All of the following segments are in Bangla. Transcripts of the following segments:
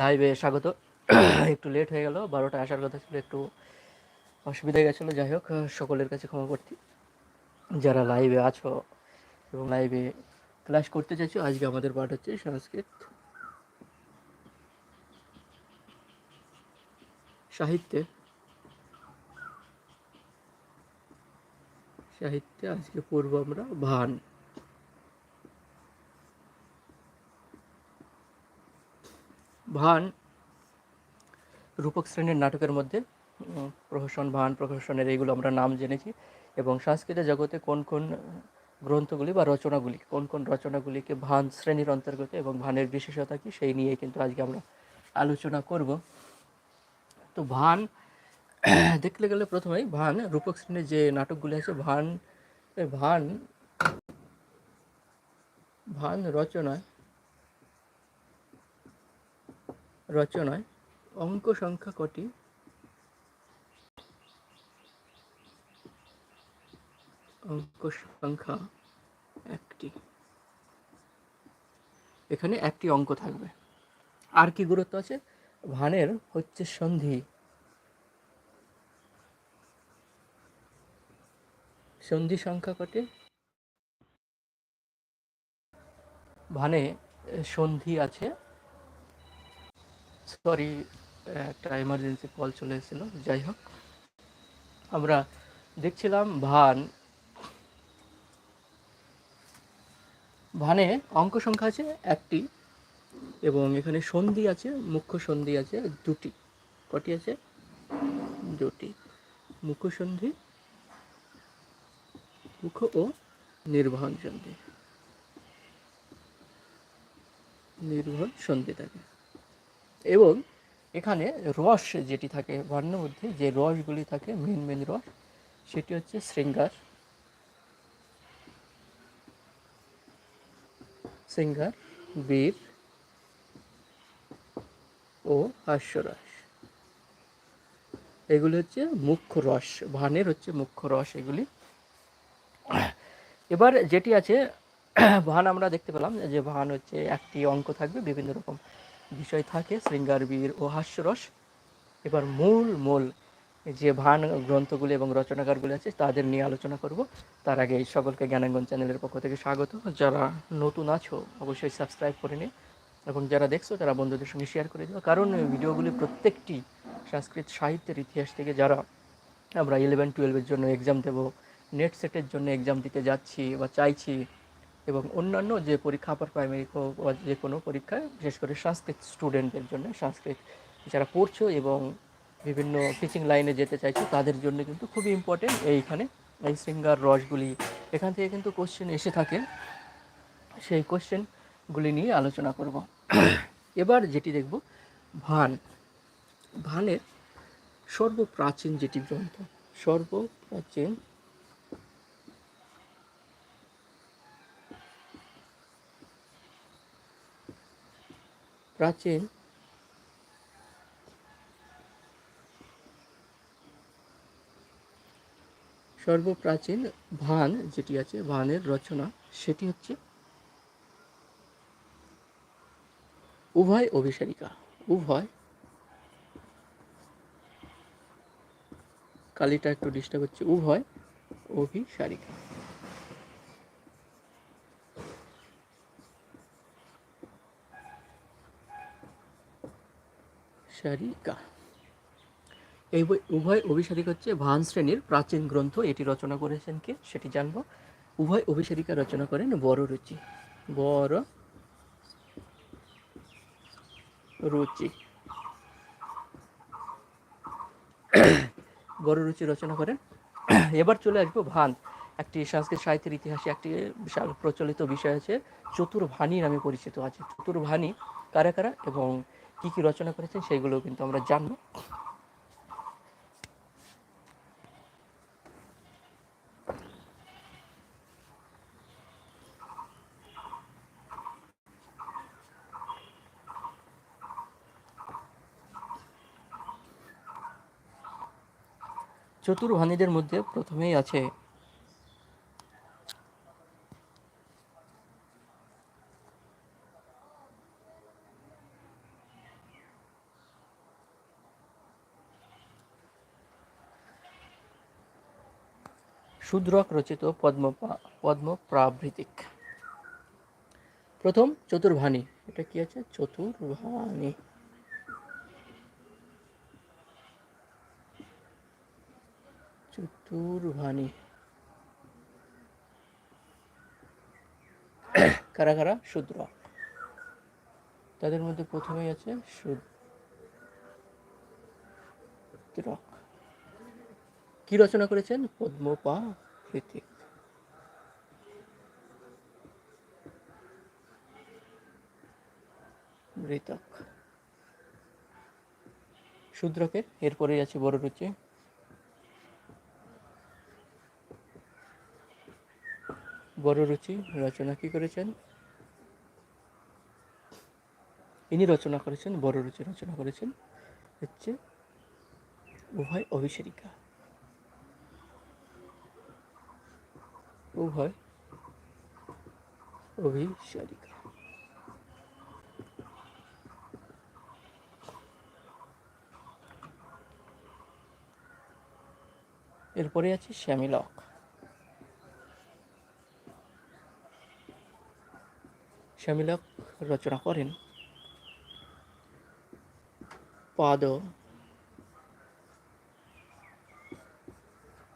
লাইভে স্বাগত। একটু লেট হয়ে গেল, বারোটা আসার কথা ছিল, একটু অসুবিধা গেছিল, যাই হোক, সকলের কাছে ক্ষমা করছি। যারা লাইভে আছো এবং লাইভে ক্লাস করতে চাইছো, আজকে আমাদের পাঠ হচ্ছে সংস্কৃত। সাহিত্যে। সাহিত্যে আজকে পড়ব আমরা ভান। ভান, রূপক শ্রেণির নাটকের মধ্যে প্রহসন ভান, প্রহসনের এইগুলো আমরা নাম জেনেছি এবং সংস্কৃত জগতে কোন কোন গ্রন্থগুলি বা রচনাগুলি, কোন কোন রচনাগুলিকে ভান শ্রেণির অন্তর্গত এবং ভানের বিশেষতা কি সেই নিয়ে কিন্তু আজকে আমরা আলোচনা করব। তো ভান, দেখলে গেলে প্রথমেই ভান, রূপক শ্রেণির যে নাটকগুলি আছে, ভান ভান ভান রচনায় রচনায় অঙ্ক সংখ্যা কটি? অঙ্ক সংখ্যা একটি। এখানে একটি অঙ্ক থাকবে। আর কি গুরুত্ব আছে? ভানের হচ্ছে সন্ধি। সন্ধি সংখ্যা কটি? ভানে সন্ধি আছে। সরি একটা এমার্জেন্সি কল চলে এসেছিল, যাই হোক। আমরা দেখছিলাম ভান। ভানে অঙ্ক সংখ্যা আছে একটি এবং এখানে সন্ধি আছে, মুখ্য সন্ধি আছে দুটি। কটি আছে? দুটি। মুখ্য সন্ধি, মুখ্য ও নির্বাহন সন্ধি। নির্ভর সন্ধি থাকে। এবং এখানে রস যেটি থাকে বর্ণের মধ্যে যে রসগুলি থাকে মেন মেন রস, সেটি হচ্ছে শৃঙ্গার। শৃঙ্গার, বীর ও হাস্যরস। এগুলি হচ্ছে মুখ্য রস, ভানের হচ্ছে মুখ্য রস এগুলি। এবার যেটি আছে, ভান আমরা দেখতে পেলাম যে ভান হচ্ছে একটি অঙ্ক থাকবে বিভিন্ন রকম। বিষয় থাকে, শৃঙ্গার বীর ও হাস্যরস। এবার মূল মূল যে ভান গ্রন্থগুলি এবং রচনাকারগুলি আছে, তাদের নিয়ে আলোচনা করব। তার আগে এই সকলকে জ্ঞানাঙ্গন চ্যানেলের পক্ষ থেকে স্বাগত। যারা নতুন আছো, অবশ্যই সাবস্ক্রাইব করে নিও এবং যারা দেখছ, তারা বন্ধুদের সঙ্গে শেয়ার করে দিও। কারণ ভিডিওগুলি প্রত্যেকটি সংস্কৃত সাহিত্যের ইতিহাস থেকে যারা আমরা ইলেভেন টুয়েলভের জন্য এক্সাম দেবো নেট সেটের জন্য এক্সাম দিতে যাচ্ছি বা চাইছি এবং অন্যান্য যে পরীক্ষা আপার প্রাইমারি বা যে কোনো পরীক্ষায়, বিশেষ করে সংস্কৃত স্টুডেন্টদের জন্য, সংস্কৃত যারা পড়ছো এবং বিভিন্ন টিচিং লাইনে যেতে চাইছো, তাদের জন্য কিন্তু খুবই ইম্পর্টেন্ট এইখানে এই সিঙ্গার রসগুলি। এখান থেকে কিন্তু কোশ্চেন এসে থাকে। সেই কোশ্চেনগুলি নিয়ে আলোচনা করব। এবার যেটি দেখব, ভান। ভানের সর্বপ্রাচীন যেটি গ্রন্থ, সর্বপ্রাচীন প্রাচীন। সর্বপ্রাচীন ভান যেটি আছে, ভানের রচনা, সেটি হচ্ছে উভয় অভিসারিকা, উভয়। কালিটা একটু ডিস্টার্ব হচ্ছে, উভয় অভিসারিকা। সারিকা এই বই উভয় অভিসারিকা হচ্ছে ভান শ্রেণির প্রাচীন গ্রন্থ। এটি রচনা করেছেন কে? সেটি জানব। উভয় অভিসারিকা রচনা করেন বড় রুচি। বড় রুচি। বড় রুচি রচনা করেন। এবার চলে আসব ভান। একটি সংস্কৃত সাহিত্যের ইতিহাসে একটি বিশাল প্রচলিত বিষয় আছে, চতুর্ভানি নামে পরিচিত আছে। চতুর্ভানি কারা কারা এবং কি কি রচনা করেছেন সেগুলো কিন্তু আমরা জানব। চতুর্ভানীদের মধ্যে প্রথমেই আছে শূদ্রক রচিত পদ্ম পদ্ম পদ্মপ্রাবৃতিক প্রথম চতুর্ভানী, এটা কি আছে? চতুর্ভানী। চতুর্ভানী। কারা কারা? শূদ্র তাদের মধ্যে প্রথমেই আছে শূদ্রক কি রচনা করেছেন? পদ্মপা কৃতিক মৃতক। শূদ্রকের এরপরেই আছে বড় রুচি। বড় রুচি, রচনা কি করেছেন? ইনি রচনা করেছেন, বড় রুচি রচনা করেছেন, হচ্ছে উভয় অভিষেরিকা উভয় অভিসারিকা। এরপরে আছে শ্যামিলক। শ্যামিলক রচনা করেন পাদ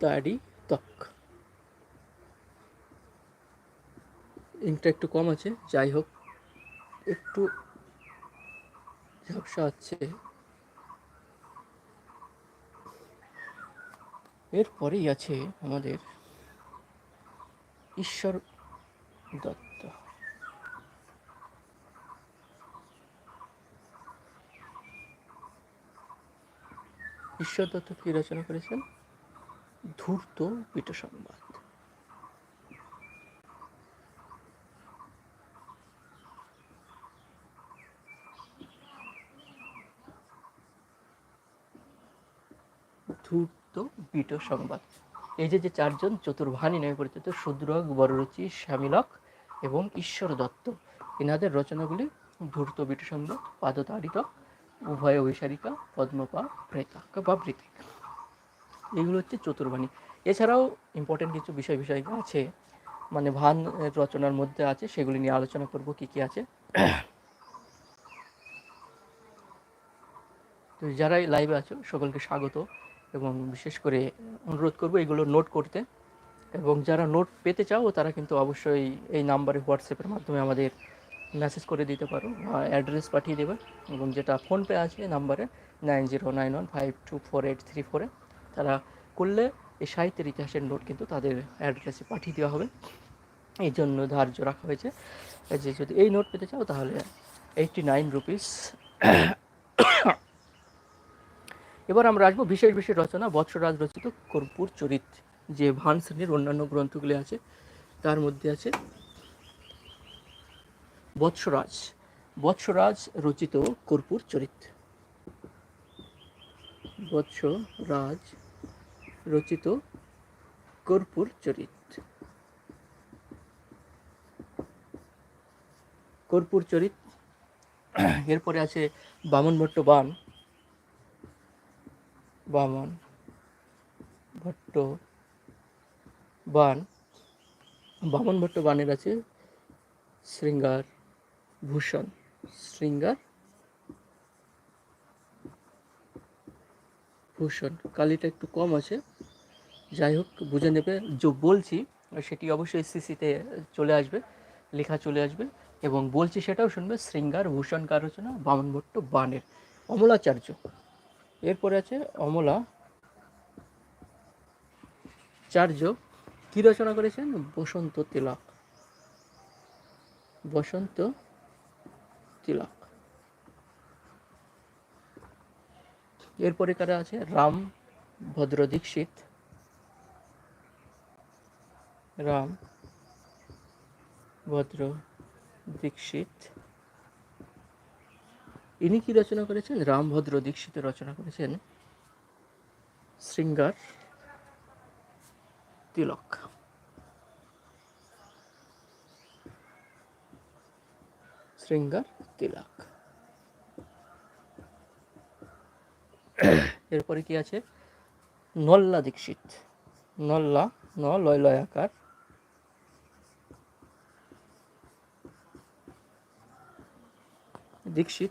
তারি তক ইংটা একটু কম আছে, যাই হোক। একটু ঝাপসা আছে এরপরেই আছে আমাদের ঈশ্বর দত্ত। ঈশ্বর দত্ত কি রচনা করেছেন? ধূর্ত পীঠ সংবাদ ধূর্ত বিট সংবাদ। এই যে যে চারজন চতুর্ভানী নামে পরিচিত শূদ্রক বড়রুচি, শ্যামিলক এবং ঈশ্বর দত্ত, এনাদের রচনাগুলি ধূর্ত বিট সংবাদ পাদতারিত উভয় অভিসারিকা, পদ্মপা প্রেতাক বা বৃতিক এগুলো হচ্ছে চতুর্বাণী এছাড়াও ইম্পর্টেন্ট কিছু বিষয় বিষয় আছে মানে ভান রচনার মধ্যে আছে, সেগুলি নিয়ে আলোচনা করব, কি কি আছে। তো যারাই লাইভে আছো, সকলকে স্বাগত। এবং বিশেষ করে অনুরোধ করব এগুলো নোট করতে। এবং যারা নোট পেতে চাও, তারা কিন্তু অবশ্যই এই নাম্বারে হোয়াটসঅ্যাপের মাধ্যমে আমাদের মেসেজ করে দিতে পারো বা অ্যাড্রেস পাঠিয়ে দেবে। এবং যেটা ফোনপে আছে নাম্বারে nine zero nine one five two four eight three ফোরে তারা করলে এই সাহিত্যের ইতিহাসের নোট কিন্তু তাদের অ্যাড্রেসে পাঠিয়ে দেওয়া হবে। এই জন্য ধার্য রাখা হয়েছে। যে যদি এই নোট পেতে চাও, তাহলে এইটটি নাইন রুপিস এবার আমরা আসব বিশেষ বিশেষ রচনা, বৎসরাজ রচিত কর্পূর চরিত, যে ভান শ্রেণির অন্যান্য গ্রন্থগুলি আছে, তার মধ্যে আছে বৎসরাজ বৎসরাজ রচিত কর্পূর চরিত। বৎসরাজ রচিত কর্পূর চরিত। কর্পূর চরিত, এরপরে আছে বামন ভট্ট বান বামন, ভট্ট বান, বামন, ভট্ট বানের আছে শৃঙ্গার ভূষণ শৃঙ্গার ভূষণ। কালিটা একটু কম আছে। যাই হোক, বুঝে নেবে। যে বলছি, সেটি অবশ্যই সিসিতে চলে আসবে, লেখা চলে আসবে। এবং বলছি সেটাও শুনবে, শৃঙ্গার ভূষণ কার রচনা? বামন, ভট্ট বানের। অমলাচার্য। এরপরে আছে অমলা। চার্য কি রচনা করেছেন? বসন্ত তিলক। বসন্ত তিলক। এরপরে কারা আছে? রাম ভদ্র দীক্ষিত। রাম ভদ্র দীক্ষিত। ইনি কি রচনা করেছেন? রামভদ্র দীক্ষিত রচনা করেছেন শৃঙ্গার তিলক। শৃঙ্গার তিলক। এরপরে কি আছে? নল্লা দীক্ষিত। নল্লা, ন, লয় লয় আকার দীক্ষিত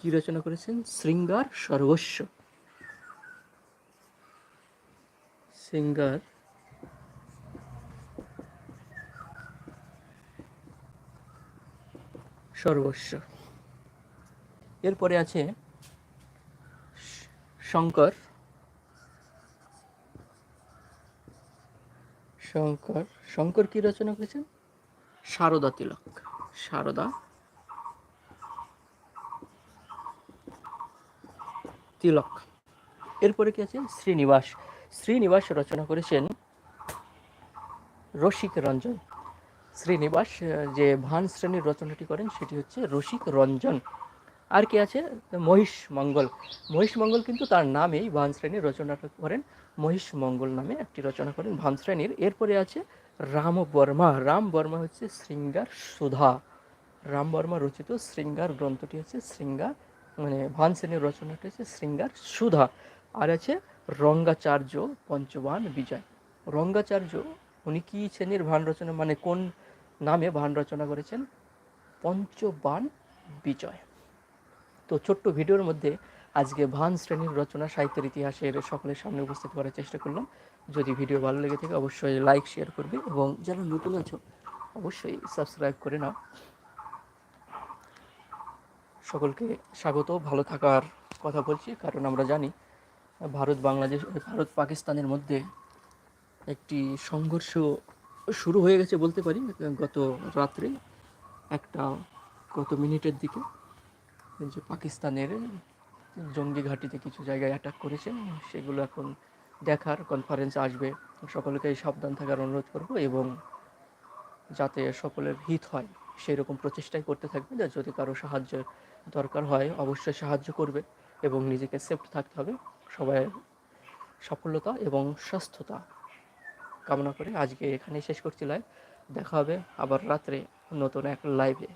কি রচনা করেছেন? শৃঙ্গার সর্বস্ব। সিঙ্গার সর্বস্ব। এরপরে আছে শঙ্কর। শঙ্কর শঙ্কর কি রচনা করেছেন? সারদা তিলক। সারদা তিলক। এরপরে কি আছে? শ্রীনিবাস। শ্রীনিবাস রচনা করেছেন রসিক রঞ্জন। শ্রীনিবাস যে ভান শ্রেণির রচনাটি করেন, সেটি হচ্ছে রসিক রঞ্জন। আর কি আছে? মহিষ মঙ্গল। মহিষ মঙ্গল কিন্তু তার নামেই ভান শ্রেণির রচনাটা করেন। মহিষ মঙ্গল নামে একটি রচনা করেন ভান শ্রেণির। এরপরে আছে রাম বর্মা। রাম বর্মা হচ্ছে শৃঙ্গার সুধা। রাম বর্মা রচিত শৃঙ্গার গ্রন্থটি হচ্ছে শৃঙ্গার মানে ভান শ্রেণির রচনাটি হচ্ছে শৃঙ্গার সুধা। আর আছে রঙ্গাচার্য পঞ্চবান বিজয়। রঙ্গাচার্য, উনি কি শ্রেণির ভান রচনা মানে কোন নামে ভান রচনা করেছেন? পঞ্চবান বিজয়। তো ছোট্ট ভিডিওর মধ্যে আজকে ভান শ্রেণির রচনা, সাহিত্যের ইতিহাসের সকলের সামনে উপস্থিত করার চেষ্টা করলাম। যদি ভিডিও ভালো লেগে থাকে, অবশ্যই লাইক শেয়ার করবে এবং যারা নতুন আছো, অবশ্যই সাবস্ক্রাইব করে নাও। সকলকে স্বাগত, ভালো থাকার কথা বলছি, কারণ আমরা জানি ভারত বাংলাদেশ, ভারত পাকিস্তানের মধ্যে একটি সংঘর্ষ শুরু হয়ে গেছে বলতে পারি, গত রাত্রে একটা, গত মিনিটের দিকে। যে পাকিস্তানের জঙ্গি ঘাঁটিতে কিছু জায়গায় অ্যাটাক করেছে, সেগুলো এখন দেখার কনফারেন্স আসবে। সকলকে সাবধান থাকার অনুরোধ করব এবং যাতে সকলের হিত হয়। সেই রকম প্রচেষ্টাই করতে থাকবে যা যদি কারও সাহায্য দরকার হয়, অবশ্যই সাহায্য করবে এবং নিজেকে সেফট থাকতে হবে। সবাই সফলতা এবং সুস্থতা কামনা করে আজকে এখানেই শেষ করছি লাইভ দেখা হবে আবার রাত্রে নতুন এক লাইভে